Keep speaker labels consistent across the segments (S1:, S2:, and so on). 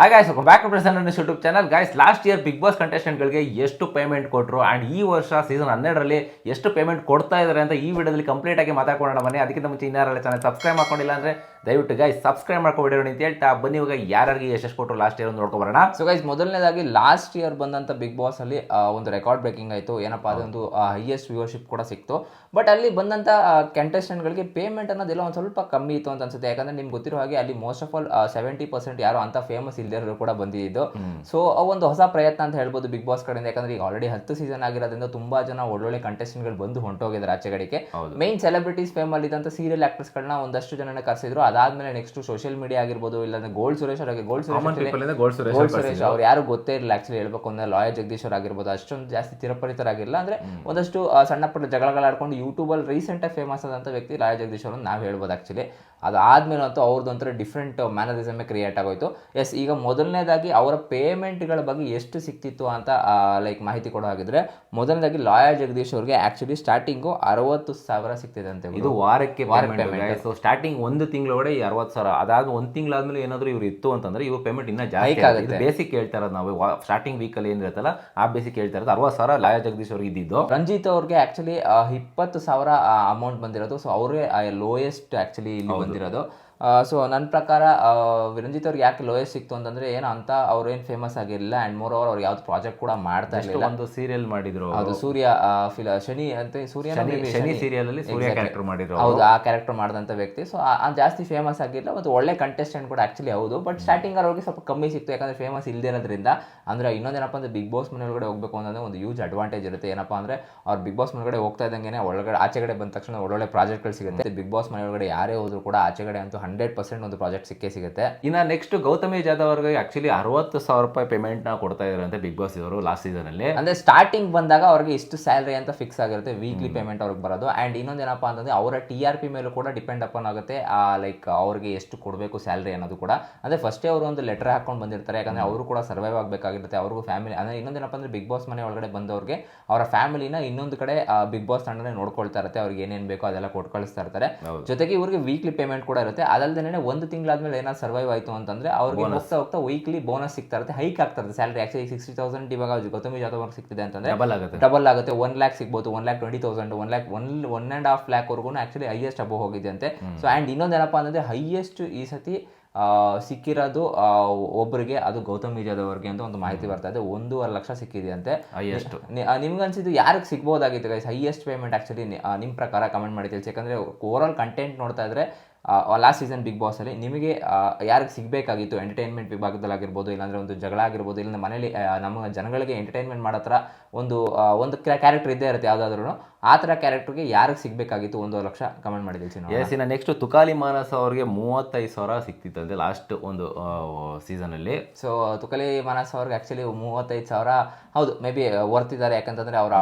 S1: ಹಾಗೆ back present YouTube channel guys last year Bigg Boss ಕಂಟೆಸ್ಟೆಂಟ್ಗಳಿಗೆ ಎಷ್ಟು payment ಕೊಟ್ಟರು and ಈ ವರ್ಷ ಸೀಸನ್ ಹನ್ನೆರಡರಲ್ಲಿ ಎಷ್ಟು ಪೇಮೆಂಟ್ ಕೊಡ್ತಾ ಇದ್ದಾರೆ ಅಂತ ಈ ವಿಡಿಯೋದಲ್ಲಿ ಕಂಪ್ಲೀಟ್ ಆಗಿ ಮಾತಾಡೋಣ ಮನೆ ಅದಕ್ಕಿಂತ ಮುಂಚೆ ಇನ್ನಾರಲ್ಲ ಚಾನಲ್ ಸಬ್ಸ್ಕ್ರೈಬ್ ಮಾಡ್ಕೊಂಡಿಲ್ಲ ಅಂದರೆ ದಯವಿಟ್ಟು ಗೈಸ್ ಸಬ್ಸ್ಕ್ರೈಬ್ ಮಾಡ್ಕೊಬಿಡೋಣ ಅಂತ ಹೇಳ್ತಾ ಬನ್ನಿ. ಇವಾಗ ಯಾರಿಗೆ ಯಶಸ್ ಕೊಟ್ಟರು ಲಾಸ್ಟ್ ಇಯರ್ ಒಂದು ನೋಡ್ಕೊಬರೋಣ
S2: ಸೊ ಗೈಸ್ ಮೊದಲನೇದಾಗಿ ಲಾಸ್ಟ್ ಇಯರ್ ಬಂದಂಥ ಬಿಗ್ ಬಾಸ್ ಅಲ್ಲಿ ಒಂದು ರೆಕಾರ್ಡ್ ಬ್ರೇಕಿಂಗ್ ಆಯಿತು. ಏನಪ್ಪ ಅದೊಂದು ಹೈಯೆಸ್ಟ್ ವ್ಯೂವರ್ಶಿಪ್ ಕೂಡ ಸಿಕ್ತು. ಬಟ್ ಅಲ್ಲಿ ಬಂದಂಥ ಕಂಟೆಸ್ಟೆಂಟ್ಗಳಿಗೆ ಪೇಮೆಂಟ್ ಅನ್ನೋದೆಲ್ಲ ಒಂದು ಸ್ವಲ್ಪ ಕಮ್ಮಿ ಇತ್ತು ಅಂತ ಅನ್ಸುತ್ತೆ. ಯಾಕಂದ್ರೆ ನಿಮ್ಗೆ ಗೊತ್ತಿರೋ ಹಾಗೆ ಅಲ್ಲಿ most of all seventy percent ಯಾರು ಅಂತ ಫೇಮಸ್ ಇಲ್ಲದಿರೋರು ಕೂಡ ಬಂದಿದ್ದು. ಸೊ ಒಂದು ಹೊಸ ಪ್ರಯತ್ನ ಅಂತ ಹೇಳ್ಬೋದು ಬಿಗ್ ಬಾಸ್ ಕಡೆಯಿಂದ ಯಾಕಂದ್ರೆ ಈಗ ಆಲ್ರೆಡಿ ಹತ್ತು ಸೀಸನ್ ಆಗಿರೋದ್ರಿಂದ ತುಂಬಾ ಜನ ಒಳ್ಳೊಳ್ಳೆ ಕಂಟೆಸ್ಟೆಂಟ್ಗಳು ಬಂದು ಹೊಂಟೋಗಿದ್ದಾರೆ ಆಚೆ ಕಡೆಗೆ.
S1: ಹೌದು.
S2: ಮೈನ್ ಸೆಲೆಬ್ರಿಟೀಸ್ ಫೇಮ್ ಅಲ್ಲಿ ಇದ್ದಂತ ಸೀರಿಯಲ್ ಆಕ್ಟರ್ಸ್ಗಳನ್ನ ಒಂದಷ್ಟು ಜನ ಕರೆಸಿದ್ರು. ಅದಾದ್ಮೇಲೆ ನೆಕ್ಸ್ಟ್ ಸೋಷಿಯಲ್ ಮೀಡಿಯಾ ಆಗಿರ್ಬೋದು ಇಲ್ಲಾಂದ್ರೆ ಗೋಲ್ಡ್ ಸುರೇಶ್ ಅವರಿಗೆ ಗೋಲ್ಡ್ ಸುರೇಶ್ ಅವ್ರು ಯಾರು ಗೊತ್ತೇ ಇರಲಿಲ್ಲ ಆಕ್ಚುಲಿ ಹೇಳ್ಬೇಕು. ಅಂದ್ರೆ ಲಾಯರ್ ಜಗದೀಶ್ ಅವ್ರು ಆಗಿರ್ಬೋದು ಅಷ್ಟೊಂದು ಜಾಸ್ತಿ ಚಿರಪರಿತರಾಗಿಲ್ಲ ಅಂದ್ರೆ ಒಂದಷ್ಟು ಸಣ್ಣ ಪುಟ್ಟ ಜಗಳಗಳಾಡ್ಕೊಂಡು ಯೂಟ್ಯೂಬಲ್ಲಿ ರೀಸೆಂಟ್ ಆಗಿ ಫೇಮಸ್ ಆದಂತ ವ್ಯಕ್ತಿ ಲಾಯರ್ ಜಗದೀಶ್ ಅವರು ನಾವು ಹೇಳ್ಬೋದು ಆಕ್ಚುಲಿ ಅದಾದ್ಮೇಲೆ ಅಂತೂ ಅವ್ರದ್ದು ಒಂಥರ ಡಿಫ್ರೆಂಟ್ ಮ್ಯಾನರಿಸಮೇ ಕ್ರಿಯೇಟ್ ಆಗೋಯ್ತು. ಎಸ್ ಈಗ ಮೊದಲನೇದಾಗಿ ಅವರ ಪೇಮೆಂಟ್ಗಳ ಬಗ್ಗೆ ಎಷ್ಟು ಸಿಕ್ತಿತ್ತು ಅಂತ ಲೈಕ್ ಮಾಹಿತಿ ಕೊಡೋ ಹಾಗಿದ್ರೆ ಮೊದಲನೇದಾಗಿ ಲಾಯರ್ ಜಗದೀಶ್ ಅವರಿಗೆ ಆಕ್ಚುಲಿ ಸ್ಟಾರ್ಟಿಂಗು ಅರವತ್ತು ಸಾವಿರ ಸಿಗ್ತಿದೆ ಅಂತ
S1: ಇದು ವಾರಕ್ಕೆ ಸೊ ಸ್ಟಾರ್ಟಿಂಗ್ ಒಂದು ತಿಂಗಳೊಳಗಡೆ ಈ ಅರವತ್ತು ಸಾವಿರ. ಅದಾದ ಒಂದು ತಿಂಗಳಾದ್ಮೇಲೆ ಏನಾದರೂ ಇವ್ರು ಇತ್ತು ಅಂತಂದ್ರೆ ಇವ್ರ ಪೇಮೆಂಟ್ ಇನ್ನೂ ಜಾಸ್ತಿ ಆಗುತ್ತೆ. ಬೇಸಿಕ್ ಹೇಳ್ತಾ ಇರೋದು ನಾವು. ಸ್ಟಾರ್ಟಿಂಗ್ ವೀಕಲ್ಲಿ ಏನಿರುತ್ತಲ್ಲ ಆ ಬೇಸಿಕ್ ಹೇಳ್ತಾ ಇರೋದು. ಅರವತ್ತು ಸಾವಿರ ಲಾಯ ಜಗದೀಶ್ ಅವ್ರಿಗೆ ಇದ್ದಿದ್ದು.
S2: ರಂಜಿತ್ ಅವ್ರಿಗೆ ಆಕ್ಚುಲಿ ಇಪ್ಪತ್ತು ಸಾವಿರ ಅಮೌಂಟ್ ಬಂದಿರೋದು. ಸೊ ಅವರೇ ಲೋಯೆಸ್ಟ್ ಆಕ್ಚುಲಿ ಇಲ್ಲಿ ಬಂದಿರೋದು. ಸೊ ನನ್ನ ಪ್ರಕಾರ ರಂಜಿತ್ ಅವ್ರಿಗೆ ಯಾಕೆ ಲೋಯೆಸ್ಟ್ ಸಿಕ್ತು ಅಂತಂದ್ರೆ ಏನು ಅಂತ ಅವ್ರೇನು ಫೇಮಸ್ ಆಗಿರಲಿಲ್ಲ ಆ್ಯಂಡ್ ಮೋರ್ ಓವರ್ ಅವ್ರು ಯಾವ್ದು ಪ್ರಾಜೆಕ್ಟ್ ಕೂಡ ಮಾಡ್ತಾ ಇರಲಿಲ್ಲ.
S1: ಒಂದು ಸೀರಿಯಲ್ ಮಾಡಿದ್ರು
S2: ಅದು ಸೂರ್ಯ ಫಿಲ ಶನಿ ಅಂತ ಸೂರ್ಯ
S1: ಶನಿ ಶನಿ ಸೀರಿಯಲ್ ಅಲ್ಲಿ ಸೂರ್ಯ ಕ್ಯಾರೆಕ್ಟರ್ ಮಾಡಿದ್ರು
S2: ಹೌದು ಆ ಕ್ಯಾರೆಕ್ಟರ್ ಮಾಡಿದಂಥ ವ್ಯಕ್ತಿ. ಸೊ ಜಾಸ್ತಿ ಫೇಮಸ್ ಆಗಿರಲಿಲ್ಲ ಮತ್ತು ಒಳ್ಳೆ ಕಂಟೆಸ್ಟೆಂಟ್ ಕೂಡ ಆಕ್ಚುಲಿ ಹೌದು. ಬಟ್ ಸ್ಟಾರ್ಟಿಂಗ್ ಅವ್ರಿಗೆ ಸ್ವಲ್ಪ ಕಮ್ಮಿ ಸಿಕ್ತು ಯಾಕಂದ್ರೆ ಫೇಮಸ್ ಇಲ್ದಿರೋದ್ರಿಂದ. ಅಂದ್ರೆ ಇನ್ನೊಂದೇನಪ್ಪ ಅಂದ್ರೆ ಬಿಗ್ ಬಾಸ್ ಮನೆ ಒಳಗಡೆ ಹೋಗ್ಬೇಕು ಅಂತಂದ್ರೆ ಒಂದು ಯೂಜ್ ಅಡ್ವಾಂಟೇಜ್ ಇರುತ್ತೆ. ಏನಪ್ಪ ಅಂದ್ರೆ ಅವ್ರು ಬಿಗ್ ಬಾಸ್ ಮನೆಗಡೆ ಹೋಗ್ತಾ ಇದ್ದಂಗೆ ಒಳಗಡೆ ಆಚೆಗಡೆ ಬಂದ ತಕ್ಷಣ ಒಳ್ಳೊಳ್ಳೆ ಪ್ರಾಜೆಕ್ಟ್ಗಳು ಸಿಗುತ್ತೆ. ಬಿಗ್ ಬಾಸ್ ಮನೆ ಒಳಗಡೆ ಯಾರೇ ಹೋದ್ರು ಕೂಡ ಆಚೆಗಡೆ ಅಂತೂ ಹಂಡ್ರೆಡ್ ಪರ್ಸೆಂಟ್ ಒಂದು ಪ್ರಾಜೆಕ್ಟ್ ಸಿಕ್ಕೇ ಸಿಗುತ್ತೆ.
S1: ಇನ್ನು ನೆಕ್ಸ್ಟ್ ಗೌತಮಿ ಜಾಧವ್ ಅವ್ರಿಗೆ ಆಕ್ಚುಲಿ ಅರವತ್ತು ಸಾವಿರ ರೂಪಾಯಿ ಪೇಮೆಂಟ್ನ ಕೊಡ್ತಾ ಇದಾರಂತೆ ಬಿಗ್ ಬಾಸ್ ಇವರು ಲಾಸ್ಟ್ ಸೀಸನ್ ಅಲ್ಲಿ.
S2: ಅಂದ್ರೆ ಸ್ಟಾರ್ಟಿಂಗ್ ಬಂದಾಗ ಅವ್ರಿಗೆ ಇಷ್ಟು ಸ್ಯಾಲ್ರಿ ಅಂತ ಫಿಕ್ಸ್ ಆಗಿರುತ್ತೆ ವೀಕ್ಲಿ ಪೇಮೆಂಟ್ ಅವ್ರಿಗೆ ಬರೋದು. ಅಂಡ್ ಇನ್ನೊಂದೇನಪ್ಪ ಅಂತಂದ್ರೆ ಅವರ ಟಿ ಆರ್ ಪಿ ಮೇಲೂ ಕೂಡ ಡಿಪೆಂಡ್ ಅಪಾನ್ ಆಗುತ್ತೆ ಲೈಕ್ ಅವ್ರಿಗೆ ಎಷ್ಟು ಕೊಡಬೇಕು ಸ್ಯಾಲ್ರಿ ಅನ್ನೋದು ಕೂಡ. ಅಂದ್ರೆ ಫಸ್ಟೇ ಅವರು ಒಂದು ಲೆಟರ್ ಹಾಕೊಂಡು ಬಂದಿರ್ತಾರೆ ಯಾಕಂದ್ರೆ ಅವರು ಕೂಡ ಸರ್ವೈವ್ ಆಗಬೇಕಾಗಿರುತ್ತೆ ಅವ್ರಿಗೂ ಫ್ಯಾಮಿಲಿ ಅಂದ್ರೆ ಇನ್ನೊಂದೇನಪ್ಪ ಅಂದ್ರೆ ಬಿಗ್ ಬಾಸ್ ಮನೆ ಒಳಗಡೆ ಬಂದವ್ರಿಗೆ ಅವರ ಫ್ಯಾಮಿಲಿನ ಇನ್ನೊಂದು ಕಡೆ ಬಿಗ್ ಬಾಸ್ ತಂಡನೇ ನೋಡ್ಕೊಳ್ತಾ ಇರುತ್ತೆ ಅವ್ರಿಗೆ ಏನೇನು ಬೇಕೋ ಅದೆಲ್ಲ ಕೊಟ್ಟು ಕಳಿಸ್ತಾ ಇರ್ತಾರೆ. ಜೊತೆಗೆ ಇವ್ರಿಗೆ ವೀಕ್ಲಿ ಪೇಮೆಂಟ್ ಕೂಡ ಇರುತ್ತೆ ಅದಲ್ದೇನೆ ಒಂದು ತಿಂಗಳಾದ್ಮೇಲೆ ಏನಾದ್ರು ಸರ್ವೈವ್ ಆಯ್ತು ಅಂತಂದ್ರೆ ಅವ್ರಿಗೆ ಹೋಗ್ತಾ ಹೋಗ್ತಾ ವೀಕ್ಲಿ ಬೋನಸ್ ಸಿಗ್ತಾ ಇರುತ್ತೆ ಹೈಕ್ ಆಗ್ತಾ salary salary actually sixty thousand ಇವಾಗ ಗೌತಮಿ ಜಾಧವ್ ಅವ್ರಿಗೆ ಸಿಗ್ತಿದೆ ಅಂತಂದ್ರೆ
S1: ಡಬಲ್ ಆಗುತ್ತೆ.
S2: ಡಬಲ್ ಆಗುತ್ತೆ. ಒನ್ ಲ್ಯಾಕ್ ಸಿಗ್ಬೋದು one lakh twenty thousand one lakh one one and half ಲ್ಯಾಕ್ವರೆಗೂ actually highest ಅಬೋ ಹೋಗಿದೆ ಅಂತೆ ಸೊ ಆ್ಯಂಡ್ ಇನ್ನೊಂದೇನಪ್ಪ ಅಂದರೆ ಹೈಯೆಸ್ಟ್ ಈ ಸತಿ ಸಿಕ್ಕಿರೋದು ಒಬ್ಬರಿಗೆ ಅದು ಗೌತಮ್ ಅವ್ರಿಗೆ ಅಂತ ಒಂದು ಮಾಹಿತಿ ಬರ್ತಾ ಇದೆ. ಒಂದೂವರೆ ಲಕ್ಷ ಸಿಕ್ಕಿದೆ ಅಂತೆ
S1: ಹೈಯೆಸ್ಟ್
S2: ನಿಮ್ಗೆ ಅನ್ಸಿದ್ದು ಯಾರಿಗೆ ಸಿಗ್ಬೋದಾಗಿತ್ತು ಗೈಸ್ ಹೈಯೆಸ್ಟ್ ಪೇಮೆಂಟ್ ಆ್ಯಕ್ಚುಲಿ ನಿಮ್ಮ ಪ್ರಕಾರ ಕಮೆಂಟ್ ಮಾಡಿ ತಿಳಿಸಿ. ಯಾಕಂದರೆ ಓವರ್ ಆಲ್ ಕಂಟೆಂಟ್ ನೋಡ್ತಾ ಇದ್ರೆ ಲಾಸ್ಟ್ ಸೀಸನ್ ಬಿಗ್ ಬಾಸಲ್ಲಿ ನಿಮಗೆ ಯಾರಿಗೆ ಸಿಗಬೇಕಾಗಿತ್ತು? ಎಂಟರ್ಟೈನ್ಮೆಂಟ್ ವಿಭಾಗದಲ್ಲಾಗಿರ್ಬೋದು ಇಲ್ಲಾಂದ್ರೆ ಒಂದು ಜಗಳ ಆಗಿರ್ಬೋದು ಇಲ್ಲಾಂದ್ರೆ ಮನೇಲಿ ನಮ್ಮ ಜನಗಳಿಗೆ ಎಂಟರ್ಟೈನ್ಮೆಂಟ್ ಮಾಡೋ ಥರ ಒಂದು ಒಂದು ಕ್ಯಾರೆಕ್ಟರ್ ಇದ್ದೇ ಇರುತ್ತೆ ಯಾವುದಾದ್ರೂ ಆ ಥರ ಕ್ಯಾರೆಕ್ಟರ್ಗೆ ಯಾರಿಗೆ ಸಿಗಬೇಕಾಗಿತ್ತು? ಒಂದು ಲಕ್ಷ ಕಮೆಂಟ್ ಮಾಡಿದ್ದೀವಿ
S1: ಎಸ್ ಇನ್ನು ನೆಕ್ಸ್ಟ್ ತುಕಾಲಿ ಮಾನಸ ಅವ್ರಿಗೆ ಮೂವತ್ತೈದು ಸಾವಿರ ಸಿಕ್ತಿತ್ತಂತೆ ಲಾಸ್ಟ್ ಒಂದು ಸೀಸನಲ್ಲಿ
S2: ಸೊ ತುಕಾಲಿ ಮಾನಸ್ ಅವ್ರಿಗೆ ಆ್ಯಕ್ಚುಲಿ ಮೂವತ್ತೈದು ಸಾವಿರ ಹೌದು ಮೇ ಬಿ ಓರ್ತಿದ್ದಾರೆ ಯಾಕಂತಂದರೆ ಅವರ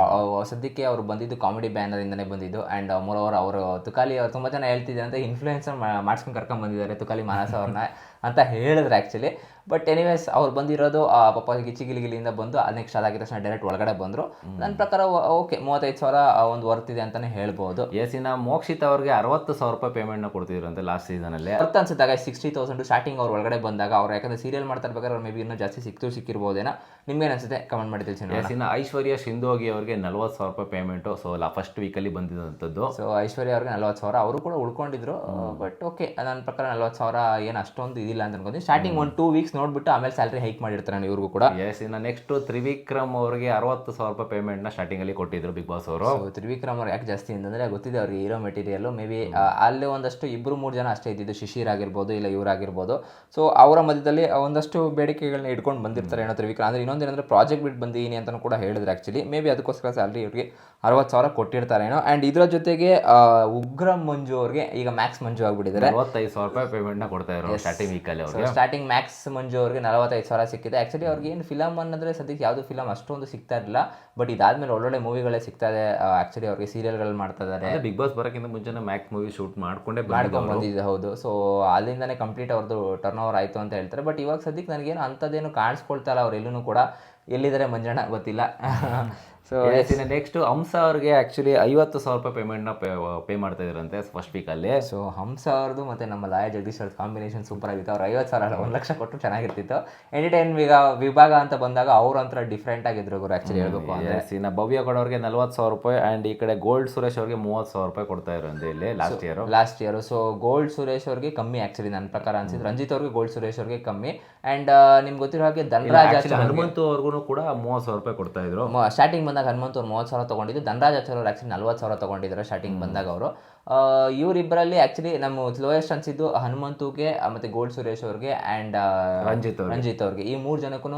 S2: ಸದ್ಯಕ್ಕೆ ಅವರು ಬಂದಿದ್ದು ಕಾಮಿಡಿ ಬ್ಯಾನರಿಂದನೇ ಬಂದಿದ್ದು. ಆ್ಯಂಡ್ ಮೋರ್ ಓವರ್ ಅವರು ತುಕಾಲಿ ಅವರು ತುಂಬ ಜನ ಹೇಳ್ತಿದ್ದಾರೆ ಅಂತ ಇನ್ಫ್ಲೂಯೆನ್ಸರ್ ಮಾಡ್ಸ್ಕೊಂಡು ಕರ್ಕೊಂಡು ಬಂದಿದ್ದಾರೆ ತುಕಾಲಿ ಮಾನಸ ಅವ್ರನ್ನ ಅಂತ ಹೇಳಿದ್ರು ಆ್ಯಕ್ಚುಲಿ ಬಟ್ ಎನಿವೇಸ್ ಅವ್ರು ಬಂದಿರೋದು ಆ, ಪಾಪ ಗಿಲಿ ಗಿಲಿಗಿಲಿಯಿಂದ ಬಂದು ನೆಕ್ಸ್ಟ್ ಅದಾಗಿದ್ದ ತಕ್ಷಣ ಡೈರೆಕ್ಟ್ ಒಳಗಡೆ ಬಂದರು. ನನ್ನ ಪ್ರಕಾರ ಓಕೆ ಮೂವತ್ತೈದು ಸಾವಿರ ಒಂದು ವರ್ತ್ ಇದೆ ಅಂತಲೇ ಹೇಳ್ಬೋದು.
S1: ಎಸ್ ಇನ್ನು ಮೋಕ್ಷಿತ್ ಅವ್ರಿಗೆ ಅರವತ್ತು ಸಾವಿರ ರೂಪಾಯಿ ಪೇಮೆಂಟ್ನ ಕೊಡ್ತಿದ್ರಂತೆ ಲಾಸ್ಟ್ ಸೀಸನಲ್ಲಿ
S2: ವರ್ತ್ ಅನ್ಸುತ್ತಾಗ ಸಿಕ್ಸ್ಟಿ ತೌಸಂಡ್ ಸ್ಟಾರ್ಟಿಂಗ್ ಅವ್ರು ಒಳಗಡೆ ಬಂದಾಗ ಅವ್ರು ಯಾಕಂದ್ರೆ ಸೀರಿಯಲ್ ಮಾಡ್ತಾ ಇರ್ಬೇಕಾದ್ರೆ ಅವ್ರು ಮೇ ಬಿ ಇನ್ನೂ ಜಾಸ್ತಿ ಸಿಕ್ತು ಸಿಕ್ಕಿರ್ಬೋದೇನೋ. ನಿಮ್ಗೆ ಅನ್ಸುತ್ತೆ? ಕಮೆಂಟ್ ಮಾಡಿ ತಿಳಿಸಿ.
S1: ಎಸ್ ಇನ್ನು ಐಶ್ವರ್ಯ ಸಿಂಧೋಗಿ ಅವರಿಗೆ ನಲ್ವತ್ತು ಸಾವಿರ ರೂಪಾಯಿ ಪೇಮೆಂಟು ಸೊ ಲಾ ಫಸ್ಟ್ ವೀಕಲ್ಲಿ ಬಂದಿದ್ದಂಥದ್ದು
S2: ಸೊ ಐಶ್ವರ್ಯ ಅವ್ರಿಗೆ ನಲ್ವತ್ತು ಸಾವಿರ. ಅವರು ಕೂಡ ಉಳ್ಕೊಂಡಿದ್ರು ಬಟ್ ಓಕೆ ನನ್ನ ಪ್ರಕಾರ ನಲ್ವತ್ತು ಸಾವಿರ ಏನು ಅಷ್ಟೊಂದು ಇದಿಲ್ಲ ಅಂತ ಅನ್ಕೊಂತೀನಿ ಸ್ಟಾರ್ಟಿಂಗ್ ಒಂದು ಟೂ ವೀಕ್ಸ್ ನೋಡ್ಬಿಟ್ಟು ಆಮೇಲೆ ಸ್ಯಾಲ್ರಿ ಹೈಕ್ ಮಾಡಿರ್ತಾರೆ ನಾನು ಇವ್ರಿಗೂ ಕೂಡ.
S1: ಎಸ್ ಇನ್ನು ನೆಕ್ಸ್ಟ್ ತ್ರಿವಿಕ್ರಮ್ ಅವ್ರಿಗೆ ಅರವತ್ತು ಸಾವಿರ ರೂಪಾಯಿ ಪೇಮೆಂಟ್ನ ಸ್ಟಾರ್ಟಿಂಗ್ ಅಲ್ಲಿ ಕೊಟ್ಟಿದ್ರು ಬಿಗ್ ಬಾಸ್ ಅವರು.
S2: ತ್ರಿವಿಕ್ರಮ್ ಅವ್ರು ಯಾಕೆ ಜಾಸ್ತಿ ಅಂತಂದ್ರೆ ಗೊತ್ತಿದೆ ಅವ್ರಿಗೆ ಇರೋ ಮೆಟೀರಿಯಲ್ ಮೇ ಬಿ ಅಲ್ಲೇ ಒಂದಷ್ಟು ಇಬ್ಬರು ಮೂರು ಜನ ಅಷ್ಟೇ ಇದ್ದಿದ್ದು ಶಿಶಿರ್ ಆಗಿರ್ಬೋದು ಇಲ್ಲ ಇವರಾಗಿರ್ಬೋದು ಸೊ ಅವರ ಮಧ್ಯದಲ್ಲಿ ಒಂದಷ್ಟು ಬೇಡಿಕೆಗಳನ್ನ ಇಟ್ಕೊಂಡು ಬಂದಿರ್ತಾರೆ ಏನೋ ತ್ರಿವಿಕ್ರಮ್. ಅಂದ್ರೆ ಇನ್ನೊಂದೇನಂದ್ರೆ ಪ್ರಾಜೆಕ್ಟ್ ಬಿಟ್ಟು ಬಂದಿದ್ದೀನಿ ಅಂತಲೂ ಕೂಡ ಹೇಳಿದ್ರು ಆ್ಯಕ್ಚುಲಿ ಮೇ ಬಿ ಅದಕ್ಕೋಸ್ಕರ ಸ್ಯಾಲ್ರಿ ಇವ್ರಿಗೆ ಅರವತ್ತು ಸಾವಿರ ಕೊಟ್ಟಿರ್ತಾರೆ ಏನೋ. ಆ್ಯಂಡ್ ಇದರ ಜೊತೆಗೆ ಉಗ್ರ ಮಂಜು ಅವ್ರಿಗೆ ಈಗ ಮ್ಯಾಕ್ಸ್ ಮಂಜು ಆಗ್ಬಿಟ್ಟಿದ್ದಾರೆ.
S1: ಅರವತ್ತೈದು ಸಾವಿರ ರೂಪಾಯಿ ಪೇಮೆಂಟ್ನ ಕೊಡ್ತಾ ಇರೋ ಸ್ಟಾರ್ಟಿಂಗ್ ವೀಕಲ್ಲಿ ಅವ್ರಿಗೆ.
S2: ಸ್ಟಾರ್ಟಿಂಗ್ ಮ್ಯಾಕ್ಸ್ ಮಂಜು ಅವ್ರಿಗೆ ನಲವತ್ತೈದು ಸಾವಿರ ಸಿಕ್ಕಿದೆ. ಆ್ಯಕ್ಚುಲಿ ಅವ್ರಿಗೆ ಏನು ಫಿಲಮ್ ಅನ್ನೋದ್ರೆ ಸದ್ಯಕ್ಕೆ ಯಾವುದು ಫಿಲಮ್ ಅಷ್ಟೊಂದು ಸಿಗ್ತಾ ಇರಲಿಲ್ಲ. ಬಟ್ ಇದಾದಮೇಲೆ ಒಳ್ಳೊಳ್ಳೆ ಮೂವಿಗಳೇ ಸಿಗ್ತಾ ಇದೆ. ಆ್ಯಕ್ಚುಲಿ ಅವ್ರಿಗೆ ಸೀರಿಯಲ್ಗಳು ಮಾಡ್ತಾ ಇದ್ದಾರೆ
S1: ಬಿಗ್ ಬಾಸ್ ಬರೋಕ್ಕಿಂತ ಮುಂಚೆನೇ ಮ್ಯಾಕ್ ಮೂವಿ ಶೂಟ್ ಮಾಡ್ಕೊಂಡೇ
S2: ಮಾಡ್ಕೊಂಡು ಬಂದಿದ್ದೆ ಹೌದು. ಸೊ ಅಲ್ಲಿಂದನೇ ಕಂಪ್ಲೀಟ್ ಅವ್ರದ್ದು ಟರ್ನ್ ಓವರ್ ಆಯಿತು ಅಂತ ಹೇಳ್ತಾರೆ. ಬಟ್ ಇವಾಗ ಸದ್ಯಕ್ಕೆ ನನಗೇನು ಅಂಥದ್ದೇನು ಕಾಣಿಸ್ಕೊಳ್ತಾ ಇಲ್ಲ ಅವ್ರು ಎಲ್ಲೂ ಕೂಡ. ಎಲ್ಲಿದ್ದಾರೆ ಮಂಜಣ್ಣ ಗೊತ್ತಿಲ್ಲ. ಸೊ
S1: ನೆಕ್ಸ್ಟ್ ಹಂಸ ಅವ್ರಿಗೆ ಆಕ್ಚುಲಿ ಐವತ್ತು ಸಾವಿರ ರೂಪಾಯಿ ಪೇಮೆಂಟ್ನ ಪೇ ಮಾಡ್ತಾ ಇದ್ರಂತೆ ಫಸ್ಟ್ ವೀಕಲ್ಲಿ
S2: ಸೊ ಹಂಸ ಅವ್ರದ್ದು ಮತ್ತೆ ನಮ್ಮ ಲಾಯ ಜಗದೀಶ್ ಅವ್ರ ಕಾಂಬಿನೇಷನ್ ಸೂಪರ್ ಆಗಿತ್ತು. ಅವ್ರು ಐವತ್ತು ಸಾವಿರ ಒಂದು ಲಕ್ಷ ಕೊಟ್ಟು ಚೆನ್ನಾಗಿರ್ತಿತ್ತು. ಎಂಟರ್ಟೈನ್ ಈಗ ವಿಭಾಗ ಅಂತ ಬಂದಾಗ ಅವ್ರ ಒಂಥರ ಡಿಫ್ರೆಂಟ್ ಆಗಿದ್ರು ಗುರು ಆಕ್ಚುಲಿ ಹೇಳಬೇಕು ಅಂದ್ರೆ.
S1: ಇನ್ನು ಭವ್ಯ ಗೌಡ ಅವ್ರಿಗೆ ನಲ್ವತ್ತು ಸಾವಿರ ರೂಪಾಯಿ ಆ್ಯಂಡ್ ಈ ಕಡೆ ಗೋಲ್ಡ್ ಸುರೇಶ್ ಅವ್ರಿಗೆ ಮೂವತ್ತು ಸಾವಿರ ರೂಪಾಯಿ ಕೊಡ್ತಾ ಇರೋಂತೆ ಇಲ್ಲಿ last year
S2: last year so gold Suresh ಅವ್ರಿಗೆ ಕಮ್ಮಿ ಆ್ಯಕ್ಚುಲಿ ನನ್ನ ಪ್ರಕಾರ ಅನ್ಸಿದ್ರು. ರಂಜಿತ್ ಅವ್ರಿಗೆ ಗೋಲ್ಡ್ ಸುರೇಶ್ ಅವ್ರಿಗೆ ಕಮ್ಮಿ. ಅಂಡ್ ನಿಮ್ಗೆ ಗೊತ್ತಿರೋ ಹಾಗೆ ಧನರಾಜ್
S1: ಹನುಮಂತು ಅವ್ರಿಗೂ ಕೂಡ ಮೂವತ್ತು ಸಾವಿರ ರೂಪಾಯಿ ಕೊಡ್ತಾ ಇದ್ರು.
S2: ಸ್ಟಾರ್ಟಿಂಗ್ ಬಂದಾಗ ಹನುಮಂತ್ ಅವ್ರು ಮೂವತ್ತು ಸಾವಿರ ತೊಗೊಂಡಿದ್ದು. ಧನರಾಜ್ ಆಚಾರ್ಯವ್ರು ಅವ್ರು ಆಕ್ಚುಲಿ ನಲ್ವತ್ತು ಸಾವಿರ ತೊಗೊಂಡಿದ್ದಾರೆ ಸ್ಟಾರ್ಟಿಂಗ್ ಬಂದಾಗ ಅವರು. ಇವರಿಬ್ಬರಲ್ಲಿ ಆಕ್ಚುಲಿ ನಮ್ಮ ಸ್ಲೋಯೆಸ್ಟ್ ಅನ್ಸಿದ್ದು ಹನುಮಂತುಗೆ ಮತ್ತೆ ಗೋಲ್ಡ್ ಸುರೇಶ್ ಅವ್ರಿಗೆ ಅಂಡ್
S1: ರಂಜಿತ್ ಅವ್ರಿಗೆ.
S2: ರಂಜಿತ್ ಅವ್ರಿಗೆ. ಈ ಮೂರು ಜನಕ್ಕೂ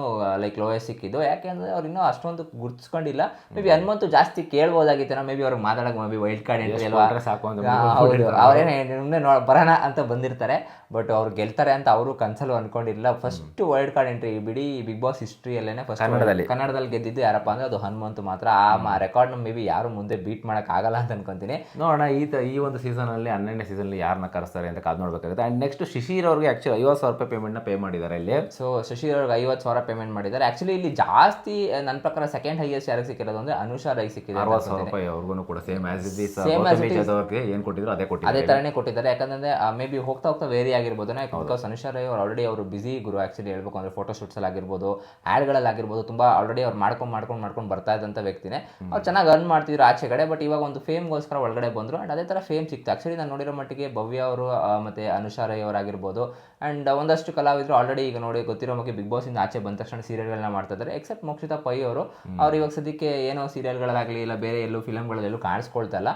S2: ಲೈಕ್ ಲೋಯೆಸ್ಟ್ ಸಿಕ್ಕಿದ್ದು. ಯಾಕೆಂದ್ರೆ ಅವ್ರು ಇನ್ನೂ ಅಷ್ಟೊಂದು ಗುರ್ತಿಸ್ಕೊಂಡಿಲ್ಲ. ಮೇ ಬಿ ಹನುಮಂತು ಜಾಸ್ತಿ ಕೇಳ್ಬೋದಾಗಿತ್ತು. ಮೇ ಬಿ ಅವ್ರಿಗೆ ಮಾತಾಡಕ್ ಮೇ ಬಿ ವೈಲ್ಡ್ ಕಾರ್ಡ್
S1: ಸಾಕು ಅಂತ
S2: ಹೌದು. ಅವರೇನು ನೋ ಬರೋಣ ಅಂತ ಬಂದಿರ್ತಾರೆ. ಬಟ್ ಅವ್ರು ಗೆಲ್ತಾರೆ ಅಂತ ಅವರು ಕನ್ಸಲು ಅನ್ಕೊಂಡಿಲ್ಲ ಫಸ್ಟ್ ವೈಲ್ಡ್ ಕಾರ್ಡ್ ಎಂಟ್ರಿ ಬಿಡಿ ಬಿಗ್ ಬಾಸ್ ಹಿಸ್ಟ್ರಿಯಲ್ಲೇನೆ ಫಸ್ಟ್
S1: ಕನ್ನಡದಲ್ಲಿ.
S2: ಕನ್ನಡದಲ್ಲಿ ಗೆದ್ದಿದ್ದು ಯಾರಪ್ಪ ಅಂದ್ರೆ ಅದು ಹನುಮಂತು ಮಾತ್ರ. ಆ ರೆಕಾರ್ಡ್ ಮೇ ಬಿ ಯಾರು ಮುಂದೆ ಬೀಟ್ ಮಾಡಕ್ ಆಗಲ್ಲ ಅಂತ ಅನ್ಕೊಂತೀನಿ.
S1: ನೋಡೋಣ ಈ ತ ಈ ಒಂದು ಸೀಸನಲ್ಲಿ ಹನ್ನೆರಡನೇ ಸೀಸನಲ್ಲಿ ಯಾರನ್ನ ಕರೆಸ್ತಾರೆ ಅಂತ ಕಾದು ನೋಡಬೇಕಾಗುತ್ತೆ. ಆ್ಯಂಡ್ ನೆಕ್ಸ್ಟ್ ಶಿಶಿರ್ ಅವ್ರಿಗೆ ಆ್ಯಕ್ಚುಲಿ ಐವತ್ತು ಸಾವಿರ ರೂಪಾಯಿ ಪೇಮೆಂಟ್ನ ಪೇ ಮಾಡಿದ್ದಾರೆ ಇಲ್ಲಿ.
S2: ಸೊ ಶಶಿರ್ ಅವ್ರಿಗೆ ಐವತ್ತು ಸಾವಿರ ಪೇಮೆಂಟ್ ಮಾಡಿದ್ದಾರೆ. ಆ್ಯಕ್ಚುಲಿ ಇಲ್ಲಿ ಜಾಸ್ತಿ ನನ್ನ ಪ್ರಕಾರ ಸೆಕೆಂಡ್ ಹೈಯೆಸ್ಟ್ ಯಾರಿಗೆ ಸಿಕ್ಕಿರೋದು ಅಂದ್ರೆ ಅನುಷಾ ರೈ ಸಿಕ್ಕಿದೆ
S1: ಅರವತ್ತು ಸಾವಿರ ರೂಪಾಯಿ ಅವ್ರಿಗೂ ಕೂಡ same as it is
S2: same as.
S1: ಅವ್ರಿಗೆ ಏನು ಕೊಟ್ಟಿದ್ರು ಅದೇ
S2: ಅದೇ
S1: ಥರನೇ
S2: ತರನೇ ಕೊಟ್ಟಿದ್ದಾರೆ. ಯಾಕಂದ್ರೆ ಮೇ ಬಿ ಹೋಗ್ತಾ ಹೋಗ್ತಾ ವೇರಿ ಆಗಿರ್ಬೋದು. ಬಿಕಾಸ್ ಅನುಷಾ ರೈ ಅವ್ರು ಆಲ್ರೆಡಿ ಅವರು ಬಿಸಿ ಗುರು ಆ್ಯಕ್ಚುಲಿ ಹೇಳ್ಬೇಕು ಅಂದ್ರೆ ಫೋಟೋ ಶೂಟ್ಸ್ ಅಲ್ಲಿ ಆಗಿರ್ಬೋದು ಆ್ಯಡ್ಗಳಲ್ಲಿ ಆಗಿರ್ಬೋದು ತುಂಬಾ ಆಲ್ರೆಡಿ ಅವ್ರು ಮಾಡ್ಕೊಂಡು ಮಾಡ್ಕೊಂಡು ಮಾಡ್ಕೊಂಡು ಬರ್ತಾ ಇದ್ದಂಥ ವ್ಯಕ್ತಿನೇ. ಅವ್ರು ಚೆನ್ನಾಗಿ ಅರ್ನ್ ಮಾಡ್ತಿದ್ರು ಆಚೆ ಕಡೆ ಬಟ್ ಇವಾಗ ಒಂದು ಫೇಮ್ಗೋಸ್ಕರ ಒಳಗಡೆ ಬಂದರು. ಆ್ಯಂಡ್ ಅದೇ ಫೇಮ್ ಸಿಕ್ತು. ಆ್ಯಕ್ಚುಲಿ ನಾನು ನೋಡಿರೋ ಮಟ್ಟಿಗೆ ಭವ್ಯ ಅವರು ಮತ್ತು ಅನುಷಾ ರೈ ಅವರಾಗಿರ್ಬೋದು. ಅಂಡ್ ಒಂದಷ್ಟು ಕಲಾವಿದರು ಆಲ್ರೆಡಿ ಈಗ ನೋಡಿ ಗೊತ್ತಿರೋ ಬಗ್ಗೆ ಬಿಗ್ ಬಾಸ್ ಇಂದ ಆಚೆ ಬಂದ ತಕ್ಷಣ ಸೀರಿಯಲ್ಗಳನ್ನ ಮಾಡ್ತಾ ಇದ್ದಾರೆ. ಎಕ್ಸೆಪ್ಟ್ ಮೋಕ್ಷಿತಾ ಪೈ ಅವರು. ಅವ್ರು ಇವಾಗ ಸದ್ಯಕ್ಕೆ ಏನೋ ಸೀರಿಯಲ್ಗಳಾಗಲಿ ಇಲ್ಲ ಬೇರೆ ಎಲ್ಲೂ ಫಿಲಮ್ಗಳಲ್ಲೂ ಕಾಣಿಸ್ಕೊಳ್ತಾ ಇಲ್ಲ.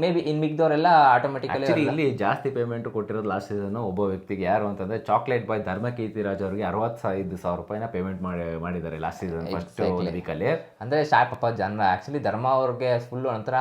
S2: ಮೇ ಬಿ ಇನ್ ಮಿಗ್ದವರೆಲ್ಲ ಆಟೋಮೆಟಿಕಲಿ
S1: ಇಲ್ಲಿ ಜಾಸ್ತಿ ಪೇಮೆಂಟ್ ಕೊಟ್ಟಿರೋದು ಲಾಸ್ಟ್ ಸೀಸನ್ ಒಬ್ಬ ವ್ಯಕ್ತಿಗೆ. ಯಾರು ಅಂತಂದ್ರೆ ಚಾಕ್ಲೇಟ್ ಬಾಯ್ ಧರ್ಮಕೀರ್ತಿರಾಜ್ ಅವರಿಗೆ ಅರವತ್ತೈದು ಸಾವಿರ ರೂಪಾಯಿನ ಪೇಮೆಂಟ್ ಮಾಡಿ ಮಾಡಿದ್ದಾರೆ ಲಾಸ್ಟ್ ಸೀಸನ್ ಫಸ್ಟ್ ವೀಕಲ್ಲಿ
S2: ಅಂದ್ರೆ ಶಾಕ್ ಪಾಪ ಜನ ಆಕ್ಚುಲಿ ಧರ್ಮ ಅವ್ರಿಗೆ ಫುಲ್ ಒಂಥರ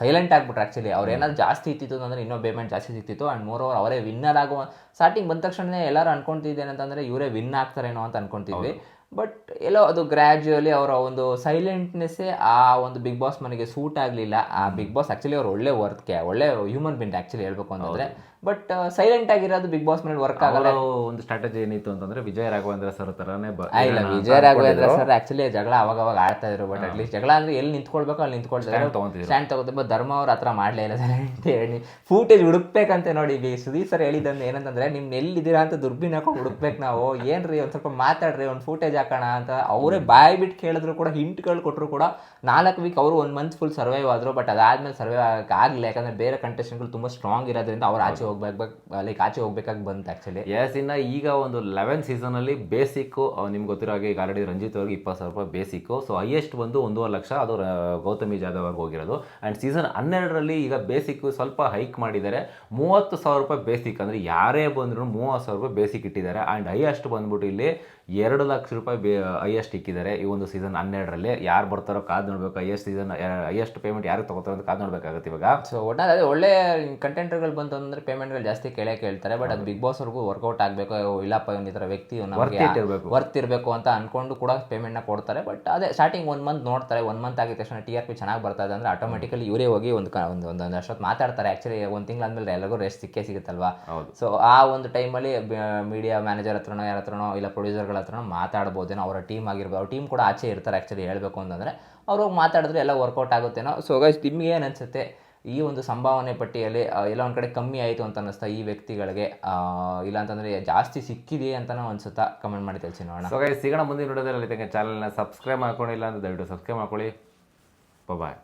S2: ಸೈಲೆಂಟ್ ಆಗ್ಬಿಟ್ರೆ ಆಕ್ಚುಲಿ ಅವ್ರು ಏನಾದ್ರು ಜಾಸ್ತಿ ಇತ್ತಿತ್ತು ಅಂದ್ರೆ ಇನ್ನೂ ಪೇಮೆಂಟ್ ಜಾಸ್ತಿ ಸಿಕ್ತಿತ್ತು ಅಂಡ್ ಮೋರ್ ಓವರ್ ಅವರೇ ವಿನ್ನರ್ ಆಗುವ ಸ್ಟಾರ್ಟಿಂಗ್ ಬಂದ ತಕ್ಷಣ ಎಲ್ಲರೂ ಅನ್ಕೊಂತಿದ್ದೇನೆ ಅಂತಂದ್ರೆ ಇವರೇ ವಿನ್ ಆಗ್ತಾರೇನೋ ಅಂತ ಅನ್ಕೊಂತಿದ್ವಿ. ಬಟ್ ಎಲ್ಲೋ ಅದು ಗ್ರ್ಯಾಜುಯಲಿ ಅವರ ಒಂದು ಸೈಲೆಂಟ್ನೆಸ್ಸೇ ಆ ಒಂದು ಬಿಗ್ ಬಾಸ್ ಮನೆಗೆ ಸೂಟ್ ಆಗಲಿಲ್ಲ. ಆ ಬಿಗ್ ಬಾಸ್ ಆ್ಯಕ್ಚುಲಿ ಅವ್ರು ಒಳ್ಳೆ ವರ್ತ್ಕೆ ಒಳ್ಳೆ ಹ್ಯೂಮನ್ ಬೀಂಗ್ ಆ್ಯಕ್ಚುಲಿ ಹೇಳ್ಬೇಕು ಅಂತಂದ್ರೆ ಬಟ್ ಸೈಲೆಂಟ್ ಆಗಿರೋದು ಬಿಗ್ ಬಾಸ್ ಮೇಲೆ ವರ್ಕ್ ಆಗಲ್ಲ.
S1: ಒಂದು ಸ್ಟ್ರಾಟಜಿ ಏನಿತ್ತು ಅಂತಂದ್ರೆ ವಿಜಯ ರಾಘವೇಂದ್ರ ಸರ್ ತರನೇ
S2: ಇಲ್ಲ ವಿಜಯ ರಾಘವೇಂದ್ರ ಸರ್ ಆಕ್ಚುಲಿ ಜಗಳ ಅವಾಗ ಅವಾಗ ಆಡ್ತಾ ಇದ್ರು ಬಟ್ ಅಟ್ಲೀಸ್ಟ್ ಜಗಳ ಅಂದ್ರೆ ಎಲ್ಲಿ ನಿಂತ್ಕೊಳ್ಬೇಕು ಅಲ್ಲಿ ನಿಂತ್ಕೊಳ್ತಾರೆ. ಸ್ಟ್ಯಾಂಡ್ ತಗೋತಾರೆ ಬಟ್ ಧರ್ಮ ಅವ್ರ ಹತ್ರ ಮಾಡ್ಲೇ ಇಲ್ಲ ಅಂತ ಹೇಳಿ. ಫೂಟೇಜ್ ಹುಡುಕ್ಬೇಕಂತೆ ನೋಡಿ ಈಗ ಸುದೀಪ್ ಸರ್ ಹೇಳಿದಂದ್ರೆ ಏನಂತಂದ್ರೆ ನಿಮ್ ಎಲ್ಲಿದ್ದೀರಾ ಅಂತ ದುರ್ಬಿನ್ ಹಾಕೊಂಡು ಹುಡುಕ್ಬೇಕು ನಾವು. ಏನ್ರಿ ಒಂದ್ ಸ್ವಲ್ಪ ಮಾತಾಡ್ರಿ ಒಂದು ಫೂಟೇಜ್ ಹಾಕೋಣ ಅಂತ. ಅವರೇ ಬಾಯ್ ಬಿಟ್ಟು ಕೇಳಿದ್ರು ಕೂಡ ಹಿಂಟ್ಗಳು ಕೊಟ್ಟರು ಕೂಡ ನಾಲ್ಕು ವೀಕ್ ಅವರು ಒಂದು ಮಂತ್ ಫುಲ್ ಸರ್ವೈವ್ ಆದ್ರು ಬಟ್ ಅದಾದ್ಮೇಲೆ ಸರ್ವೈವ್ ಆಗಕ್ಕೆ ಆಗಲಿಲ್ಲ. ಯಾಕಂದ್ರೆ ಬೇರೆ ಕಂಟೆಸ್ಟೆಂಟ್ಗಳು ತುಂಬಾ ಸ್ಟ್ರಾಂಗ್ ಇರೋದ್ರಿಂದ ಅವ್ರು ಆಚೆ ಹೋಗ್ಬೇಕು ಲೈಕ್ ಆಚೆ ಹೋಗ್ಬೇಕಾಗಿ ಬಂತು ಆಕ್ಚುಲಿ
S1: ಎಸ್ ಇನ್ನ ಈಗ ಒಂದು ಲೆವೆನ್ ಸೀಸನ್ ಅಲ್ಲಿ ಬೇಸಿಕ್ ನಿಮ್ಗೆ ಗೊತ್ತಿರೋ ಹಾಗೆ ಈಗ ಆಲ್ರೆಡಿ ರಂಜಿತ್ ಅವ್ರಿಗೆ ಇಪ್ಪತ್ತು ಸಾವಿರ ರೂಪಾಯಿ ಬೇಸಿಕ್ ಸೊ ಹೈಯೆಸ್ಟ್ ಬಂದು ಒಂದೂವರೆ ಲಕ್ಷ, ಅದು ಗೌತಮಿ ಜಾಧವ್ ಅವ್ರಿಗೆ ಹೋಗಿರೋದು. ಆ್ಯಂಡ್ ಸೀಸನ್ ಹನ್ನೆರಡರಲ್ಲಿ ಈಗ ಬೇಸಿಕ್ ಸ್ವಲ್ಪ ಹೈಕ್ ಮಾಡಿದ್ದಾರೆ. ಮೂವತ್ತು ಸಾವಿರ ರೂಪಾಯಿ ಬೇಸಿಕ್ ಅಂದರೆ ಯಾರೇ ಬಂದರೂ ಮೂವತ್ತು ಸಾವಿರ ರೂಪಾಯಿ ಬೇಸಿಕ್ ಇಟ್ಟಿದ್ದಾರೆ. ಆ್ಯಂಡ್ ಹೈಯೆಸ್ಟ್ ಬಂದ್ಬಿಟ್ಟು ಇಲ್ಲಿ ಎರಡು ಲಕ್ಷ ರೂಪಾಯಿ ಬೇ ಹೈಯೆಸ್ಟ್ ಇಕ್ಕಿದ್ದಾರೆ ಈ ಒಂದು ಸೀಸನ್ ಹನ್ನೆರಡರಲ್ಲಿ. ಯಾರು ಬರ್ತಾರೋ ಕಾದು ನೋಡಬೇಕು. ಹೈಯೆಸ್ಟ್ ಸೀಸನ್ ಹೈಯೆಸ್ಟ್ ಪೇಮೆಂಟ್ ಯಾರಿಗೆ ತಗೋತಾರೋ ಅಂತ ಕಾದು ನೋಡಬೇಕಾಗುತ್ತೆ ಇವಾಗ.
S2: ಸೊ ಒಟ್ಟಾರೆ ಅದೇ ಒಳ್ಳೆ ಕಂಟೆಂಟ್ಗಳು ಬಂತು ಅಂದ್ರೆ ಪೇಮೆಂಟ್ಗಳು ಜಾಸ್ತಿ ಕೇಳೇ ಕೇಳ್ತಾರೆ. ಬಟ್ ಅದು ಬಿಗ್ ಬಾಸ್ ಅವ್ರಿಗೂ ವರ್ಕೌಟ್ ಆಗಬೇಕು. ಇಲ್ಲಪ್ಪ ಒಂದು ಈ ಥರ ವ್ಯಕ್ತಿ
S1: ಇರಬೇಕು.
S2: ವರ್ತ್ ಇರಬೇಕು ಅಂತ ಅಂದ್ಕೊಂಡು ಕೂಡ ಪೇಮೆಂಟ್ನ ಕೊಡ್ತಾರೆ. ಬಟ್ ಅದೇ ಸ್ಟಾರ್ಟಿಂಗ್ ಒನ್ ಮಂತ್ ನೋಡ್ತಾರೆ. ಒನ್ ಮಂತ್ ಆಗಿದ ತಕ್ಷಣ ಟಿ ಆರ್ ಪಿ ಚೆನ್ನಾಗಿ ಬರ್ತಾ ಇದೆ ಅಂದ್ರೆ ಆಟೋಮೆಟಿಕಲಿ ಇವರೇ ಹೋಗಿ ಒಂದು ಒಂದು ಒಂದು ಅಷ್ಟೊತ್ತು ಮಾತಾಡ್ತಾರೆ. ಆ್ಯಕ್ಚುಲಿ ಒಂದು ತಿಂಗಳಾದ್ಮೇಲೆ ಎಲ್ಲರಿಗೂ ರೆಸ್ಟ್ ಸಿಕ್ಕೇ ಸಿಗುತ್ತಲ್ವಾ. ಸೊ ಆ ಒಂದು ಟೈಮಲ್ಲಿ ಮೀಡಿಯಾ ಮ್ಯಾನೇಜರ್ ಹತ್ರನೋ ಯಾರ ಹತ್ರನೋ ಇಲ್ಲ ಪ್ರೊಡ್ಯೂಸರ್ಗಳ ಹತ್ರನೋ ಮಾತಾಡ್ಬೋದೇನೋ, ಅವರ ಟೀಮ್ ಆಗಿರ್ಬೋದು, ಅವ್ರ ಟೀಮ್ ಕೂಡ ಆಚೆ ಇರ್ತಾರೆ ಆ್ಯಕ್ಚುಲಿ ಹೇಳಬೇಕು ಅಂತಂದರೆ, ಅವ್ರು ಹೋಗಿ ಮಾತಾಡಿದ್ರೆ ಎಲ್ಲ ವರ್ಕೌಟ್ ಆಗುತ್ತೇನೋ. ಸೊ ಗೈಸ್ ನಿಮ್ಗೆ ಏನು ಅನಿಸುತ್ತೆ? ಈ ಒಂದು ಸಂಭಾವನೆ ಪಟ್ಟಿಯಲ್ಲಿ ಎಲ್ಲ ಒಂದು ಕಡೆ ಕಮ್ಮಿ ಆಯಿತು ಅಂತ ಅನ್ನಿಸ್ತಾ ಈ ವ್ಯಕ್ತಿಗಳಿಗೆ ಇಲ್ಲ ಅಂತಂದರೆ ಜಾಸ್ತಿ ಸಿಕ್ಕಿದೆ ಅಂತಲೂ ಅನಿಸುತ್ತಾ? ಕಮೆಂಟ್ ಮಾಡಿ ತಿಳಿಸಿ ನೋಡೋಣ.
S1: ಸೊ ಗೈಸ್ ಸಿಗೋಣ ಮುಂದಿನ ವಿಡಿಯೋದಲ್ಲಿ ಚಾನಲ್ನ ಸಬ್ಸ್ಕ್ರೈಬ್ ಮಾಡ್ಕೊಂಡಿಲ್ಲ ಅಂತ ದಯವಿಟ್ಟು ಸಬ್ಸ್ಕ್ರೈಬ್ ಮಾಡ್ಕೊಳ್ಳಿ. ಬಾಯ್